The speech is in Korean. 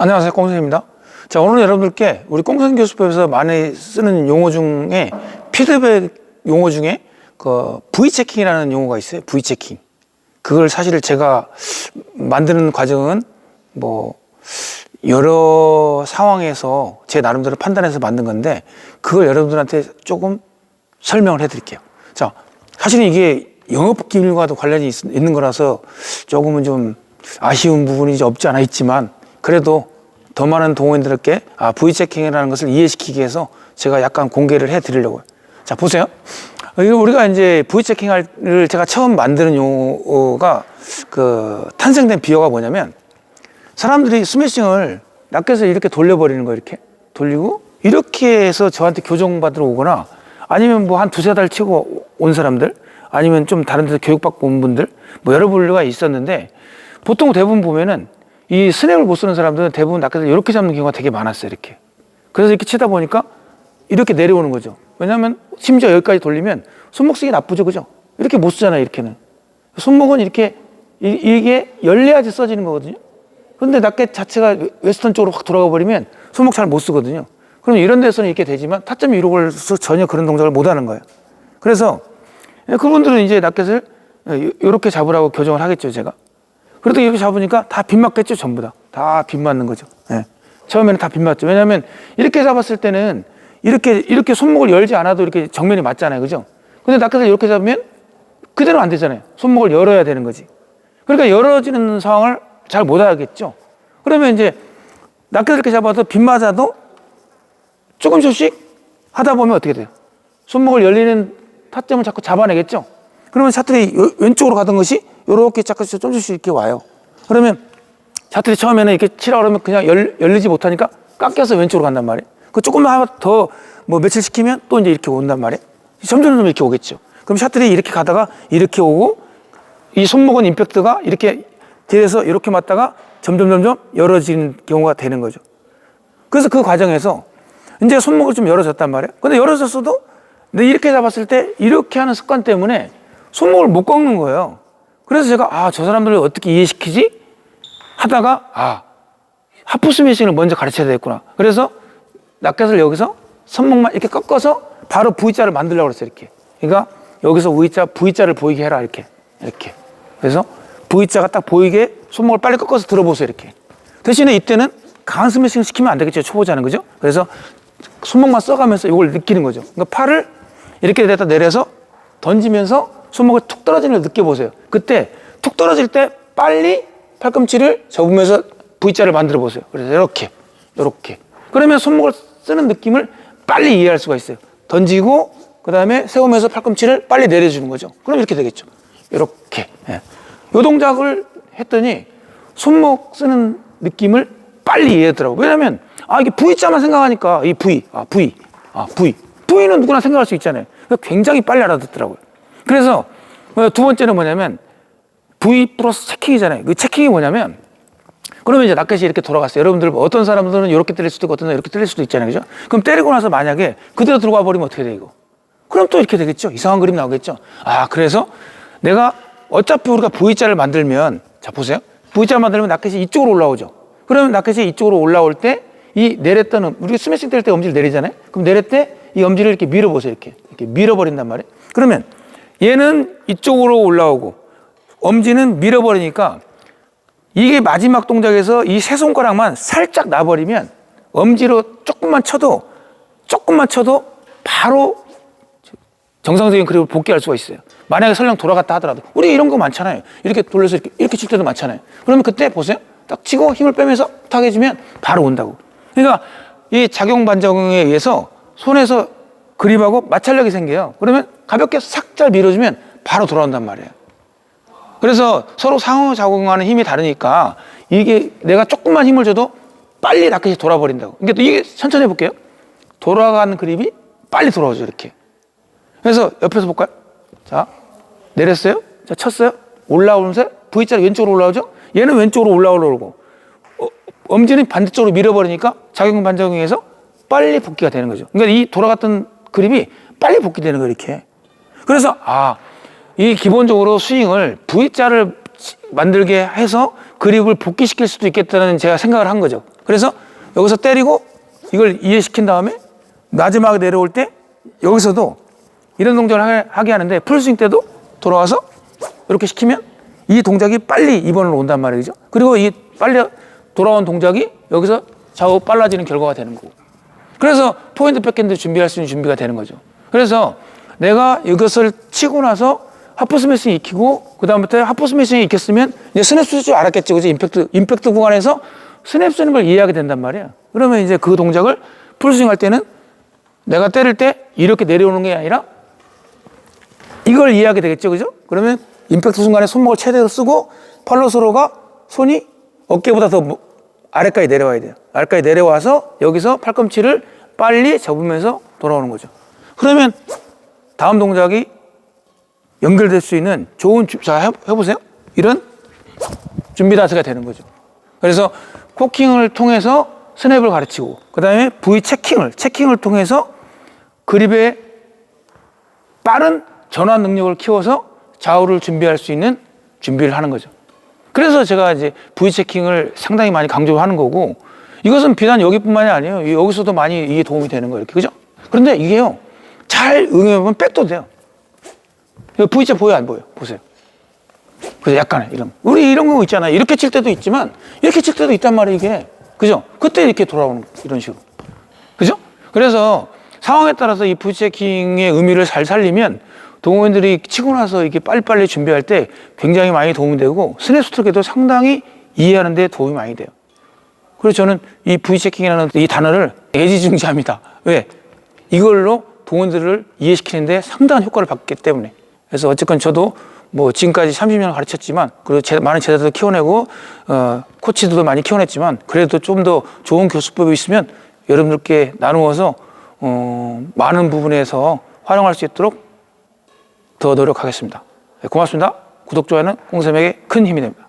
안녕하세요. 꽁선입니다. 자, 오늘 여러분들께 우리 꽁선 교수법에서 많이 쓰는 용어 중에 피드백 용어 중에 그 V체킹이라는 용어가 있어요. V체킹. 그걸 사실 제가 만드는 과정은 뭐 여러 상황에서 제 나름대로 판단해서 만든 건데 그걸 여러분들한테 조금 설명을 해 드릴게요. 자, 사실은 이게 영업 기밀과도 관련이 있, 있는 거라서 조금은 좀 아쉬운 부분이 없지 않아 있지만 그래도 더 많은 동호인들께 아, V체킹이라는 것을 이해시키기 위해서 제가 약간 공개를 해 드리려고요. 자, 보세요. 우리가 이제 V체킹을 제가 처음 만드는 용어가 그 탄생된 비유가 뭐냐면 사람들이 스매싱을 라켓을 이렇게 돌려버리는 거 이렇게 돌리고 이렇게 해서 저한테 교정받으러 오거나 아니면 뭐 한 두세 달 치고 온 사람들 아니면 좀 다른 데서 교육받고 온 분들 뭐 여러 분류가 있었는데 보통 대부분 보면은 이 스냅을 못 쓰는 사람들은 대부분 라켓을 이렇게 잡는 경우가 되게 많았어요 이렇게 그래서 이렇게 치다 보니까 이렇게 내려오는 거죠 왜냐하면 심지어 여기까지 돌리면 손목 쓰기 나쁘죠 그죠 이렇게 못 쓰잖아요 이렇게는 손목은 이렇게 이- 이게 열려야지 써지는 거거든요 근데 라켓 자체가 웨스턴 쪽으로 확 돌아가 버리면 손목 잘 못 쓰거든요. 그럼 이런 데서는 이렇게 되지만 타점이 이러고 해서 전혀 그런 동작을 못 하는 거예요. 그래서 그분들은 이제 라켓을 이렇게 잡으라고 교정을 하겠죠, 제가. 그래도 이렇게 잡으니까 다 빗 맞겠죠, 전부 다. 다 빗 맞는 거죠. 예. 처음에는 다 빗 맞죠. 왜냐하면 이렇게 잡았을 때는 이렇게, 이렇게 손목을 열지 않아도 이렇게 정면이 맞잖아요. 그죠? 근데 라켓을 이렇게 잡으면 그대로 안 되잖아요. 손목을 열어야 되는 거지. 그러니까 열어지는 상황을 잘못 하겠죠. 그러면 이제 낚여 이렇게 잡아도 빗 맞아도 조금 조금씩 하다 보면 어떻게 돼요? 손목을 열리는 타점을 자꾸 잡아내겠죠. 그러면 샤틀이 요- 왼쪽으로 가던 것이 이렇게 자꾸 좀 조금씩 이렇게 와요. 그러면 샤틀이 처음에는 이렇게 치라 그러면 그냥 열, 열리지 못하니까 깎여서 왼쪽으로 간단 말이에요. 그 조금만 더 뭐 며칠 시키면 또 이제 이렇게 온단 말이에요. 점점 점점 이렇게 오겠죠. 그럼 샤틀이 이렇게 가다가 이렇게 오고 이 손목은 임팩트가 이렇게 뒤에서 이렇게 맞다가 점점 점점 열어지는 경우가 되는 거죠. 그래서 그 과정에서 이제 손목을 좀 열어줬단 말이에요. 근데 열어줬어도 근데 이렇게 잡았을 때 이렇게 하는 습관 때문에 손목을 못 꺾는 거예요. 그래서 제가 아, 저 사람들을 어떻게 이해시키지? 하다가 아, 하프 스매싱을 먼저 가르쳐야 되겠구나. 그래서 라켓을 여기서 손목만 이렇게 꺾어서 바로 V자를 만들려고 그랬어요. 이렇게. 그러니까 여기서 V자, V자를 보이게 해라. 이렇게. 이렇게. 그래서 V자가 딱 보이게 손목을 빨리 꺾어서 들어보세요. 이렇게. 대신에 이때는 강한 스매싱 시키면 안 되겠죠. 초보자는. 그죠? 그래서 손목만 써가면서 이걸 느끼는 거죠. 그러니까 팔을 이렇게 내다 내려서 던지면서 손목을 툭 떨어지는 걸 느껴보세요. 그때 툭 떨어질 때 빨리 팔꿈치를 접으면서 V자를 만들어 보세요. 그래서 이렇게, 이렇게. 그러면 손목을 쓰는 느낌을 빨리 이해할 수가 있어요. 던지고 그 다음에 세우면서 팔꿈치를 빨리 내려주는 거죠. 그럼 이렇게 되겠죠. 이렇게. 예. 요 동작을 했더니 손목 쓰는 느낌을 빨리 이해하더라고요. 왜냐면 아 이게 V자만 생각하니까 이 V, 아 V, 아 V. V는 누구나 생각할 수 있잖아요. 그러니까 굉장히 빨리 알아듣더라고요. 그래서 어, 두 번째는 뭐냐면 V 플러스 체킹이잖아요. 그 체킹이 뭐냐면 그러면 이제 라켓이 이렇게 돌아갔어요. 여러분들 뭐 어떤 사람들은 이렇게 때릴 수도 있고 어떤 사람은 이렇게 때릴 수도 있잖아요. 그죠? 그럼 때리고 나서 만약에 그대로 들어가 버리면 어떻게 돼 이거? 그럼 또 이렇게 되겠죠. 이상한 그림 나오겠죠. 아, 그래서 내가 어차피 우리가 V자를 만들면 자 보세요. V자 만들면 라켓이 이쪽으로 올라오죠. 그러면 라켓이 이쪽으로 올라올 때 이 내렸던 음, 우리가 스매싱 때릴 때 엄지를 내리잖아요. 그럼 내릴 때 이 엄지를 이렇게 밀어 보세요. 이렇게 이렇게 밀어 버린단 말이에요. 그러면 얘는 이쪽으로 올라오고 엄지는 밀어버리니까 이게 마지막 동작에서 이 세 손가락만 살짝 놔버리면 엄지로 조금만 쳐도 조금만 쳐도 바로 정상적인 그립을 복귀할 수가 있어요. 만약에 설령 돌아갔다 하더라도 우리 이런 거 많잖아요. 이렇게 돌려서 이렇게, 이렇게 칠 때도 많잖아요. 그러면 그때 보세요. 딱 치고 힘을 빼면서 탁 해주면 바로 온다고. 그러니까 이 작용 반작용에 의해서 손에서 그립하고 마찰력이 생겨요. 그러면 가볍게 싹잘 밀어주면 바로 돌아온단 말이에요. 그래서 서로 상호작용하는 힘이 다르니까 이게 내가 조금만 힘을 줘도 빨리 라켓이 돌아버린다고. 그러니까 또 이게 천천히 해볼게요. 돌아가는 그립이 빨리 돌아오죠, 이렇게. 그래서 옆에서 볼까요? 자, 내렸어요. 자, 쳤어요. 올라오면서 V자로 왼쪽으로 올라오죠? 얘는 왼쪽으로 올라오려고. 어, 엄지는 반대쪽으로 밀어버리니까 작용 반작용에서 빨리 복귀가 되는 거죠. 그러니까 이 돌아갔던 그립이 빨리 복귀되는 거예요, 이렇게. 그래서, 아, 이 기본적으로 스윙을 V자를 만들게 해서 그립을 복귀시킬 수도 있겠다는 제가 생각을 한 거죠. 그래서 여기서 때리고 이걸 이해시킨 다음에 마지막에 내려올 때 여기서도 이런 동작을 하게- 하는데 풀스윙 때도 돌아와서 이렇게 시키면 이 동작이 빨리 2번으로 온단 말이죠. 그리고 이 빨리 돌아온 동작이 여기서 좌우 빨라지는 결과가 되는 거고. 그래서 포인트 백핸드 준비할 수 있는 준비가 되는 거죠. 그래서 내가 이것을 치고 나서 하프 스매싱 익히고 그다음부터 하프 스매싱 익혔으면 이제 스냅 쓸 줄 알았겠죠. 그죠? 임팩트 임팩트 구간에서 스냅 쓰는 걸 이해하게 된단 말이야. 그러면 이제 그 동작을 풀스윙 할 때는 내가 때릴 때 이렇게 내려오는 게 아니라 이걸 이해하게 되겠죠. 그죠? 그러면 임팩트 순간에 손목을 최대로 쓰고 팔로스로가 손이 어깨보다 더 뭐- 아래까지 내려와야 돼요. 아래까지 내려와서 여기서 팔꿈치를 빨리 접으면서 돌아오는 거죠. 그러면 다음 동작이 연결될 수 있는 좋은 주, 자 해, 해보세요. 이런 준비 다트가 되는 거죠. 그래서 코킹을 통해서 스냅을 가르치고 그 다음에 V 체킹을 체킹을 통해서 그립의 빠른 전환 능력을 키워서 좌우를 준비할 수 있는 준비를 하는 거죠. 그래서 제가 이제 V 체킹을 상당히 많이 강조하는 거고 이것은 비단 여기뿐만이 아니에요. 여기서도 많이 이게 도움이 되는 거예요. 이렇게 그죠? 그런데 이게요 잘 응용해보면 백도 돼요. V자 보여 안 보여? 보세요. 그래서 약간의 이런 우리 이런 거 있잖아요. 이렇게 칠 때도 있지만 이렇게 칠 때도 있단 말이에요. 이게 그죠? 그때 이렇게 돌아오는 거, 이런 식으로. 그죠? 그래서 상황에 따라서 이 부체킹의 의미를 잘 살리면 동호인들이 치고 나서 이렇게 빨리빨리 준비할 때 굉장히 많이 도움이 되고 스냅 스트로크에도 상당히 이해하는 데 도움이 많이 돼요. 그래서 저는 이 V체킹이라는 이 단어를 애지중지합니다. 왜? 이걸로 동원들을 이해시키는데 상당한 효과를 받기 때문에. 그래서 어쨌건 저도 뭐 지금까지 30년 가르쳤지만 그리고 제, 많은 제자들도 키워내고 어, 코치들도 많이 키워냈지만 그래도 좀 더 좋은 교수법이 있으면 여러분들께 나누어서 어, 많은 부분에서 활용할 수 있도록 더 노력하겠습니다. 네, 고맙습니다. 구독, 좋아요는 공쌤에게 큰 힘이 됩니다.